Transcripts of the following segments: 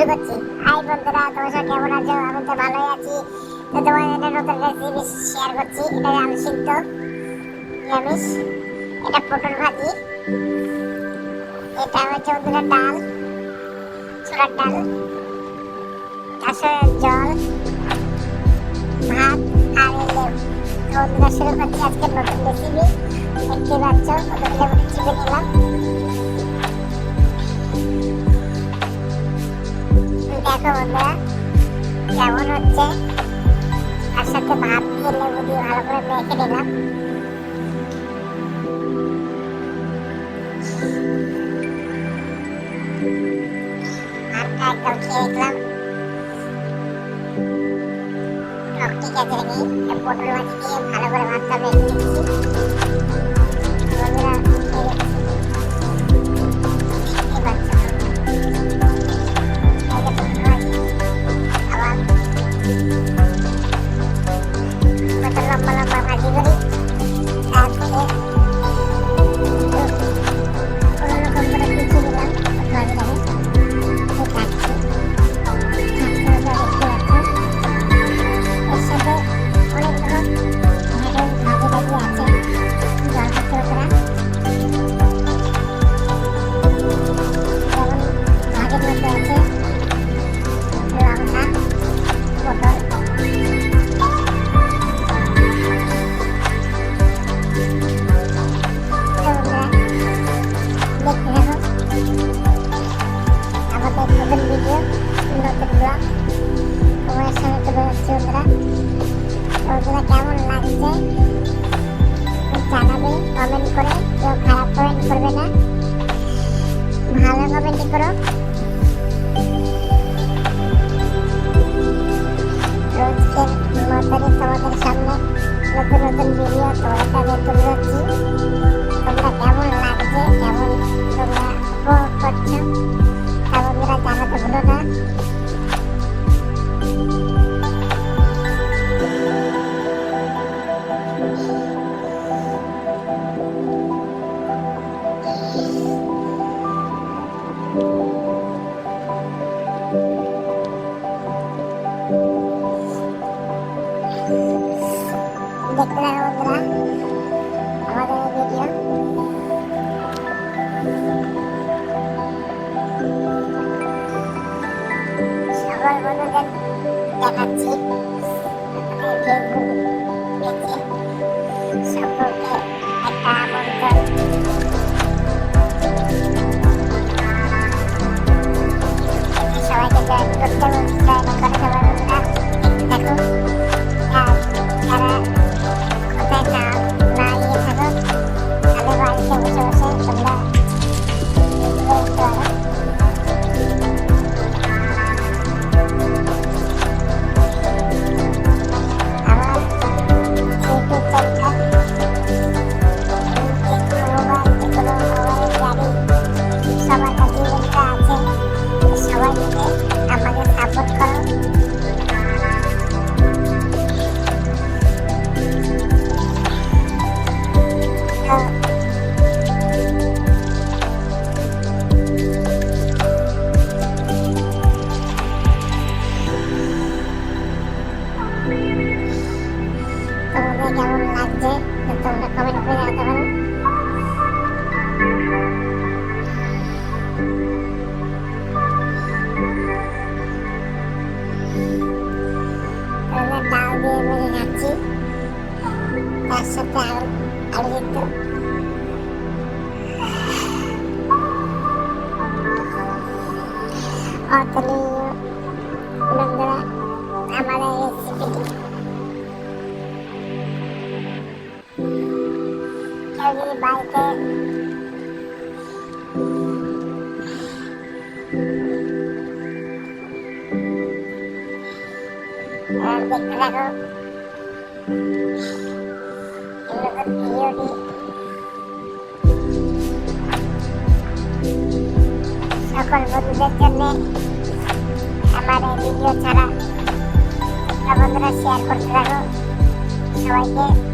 শুরু করছি। হাই বন্ধুরা, তোমার সব কেমন আছো? আমি তো ভালোই আছি। তো তোমার একটা নতুন রেসিপি শেয়ার করছি। এটা আলু সিদ্ধ নিরামিষ। এটা পটল ভাজি। এটা হচ্ছে বন্ধুরা ডাল, ছোলার ডাল তার সাথে জল, ভাত আর এই তো বন্ধুরা শুরু করছি আজকে নতুন রেসিপি দেখতে পাচ্ছ ওদের একদম খেয়ে দেখলাম টক ঠিক আছে নাকি পটল বন্ধুরা কমেন্ট করে কেউ খারাপ কমেন্ট করবে না ভালো কমেন্ট করো দেখতে থাকো বন্ধুরা আমাদের ভিডিও সবার বন্ধুদের দেখাচ্ছি। ফেসবুক কেমন লাগছে তো তোমরা কমেন্ট করে জানাতে পারো তাহলে ডাল দিয়ে মেরে খাচ্ছি তার সাথে আলু আলু সিদ্ধ অতলি কেউ যদি বাড়িতে আহ, দেখতে থাকো নতুন ভিডিওটি সকল বন্ধুদের জন্য আমার এই ভিডিও ছাড়া। বন্ধুরা শেয়ার করতে থাকো সবাইকে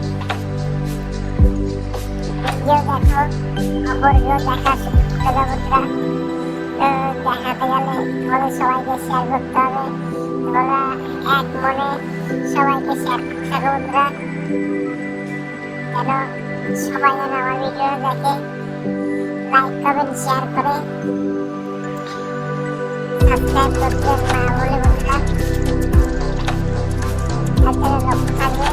ভিডিও দেখো খবরগুলো দেখা বন্ধুরা দেখাতে গেলে তোমাদের সবাইকে শেয়ার করতে হবে। তোমরা এক মনে সবাইকে শেয়ার করতে থাকো বন্ধুরা। যেন সবাই যেন আমার ভিডিও দেখে লাইক কমেন্ট শেয়ার করে সাবস্ক্রাইব করতে না বলে বন্ধুরা। থাকবে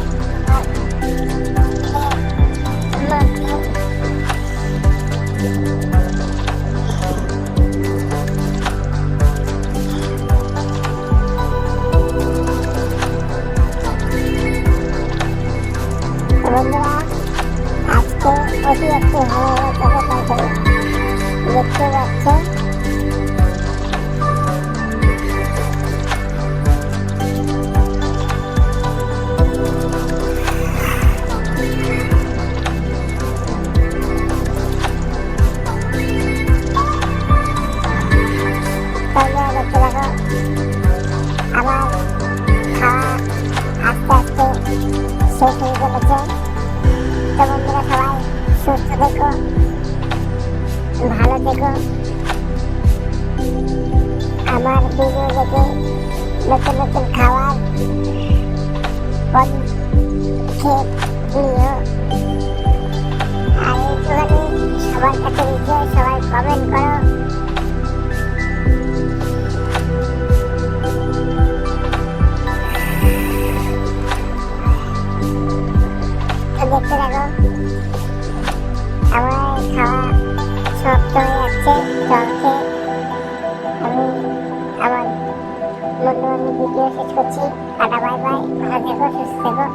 বন্ধুরা আজকে অতি একটু হয়ে পাচ্ছে বন্ধুরা দেখতে দেখো আমার খাওয়া আস্তে আস্তে শেষ হয়ে চলেছে তো বন্ধুরা সবাই। সুস্থ থেকো, ভালো থেকো। আমার ভিডিও দেখে নতুন নতুন খাবার সবার কাছে সবাই কমেন্ট করো। হয়ে যাচ্ছে জল খেয়ে আমি আমার বন্ধু বান্ধব ভিডিও শেষ করছি টাটা বাই বাই ভালো থেকো, সুস্থ থেকো।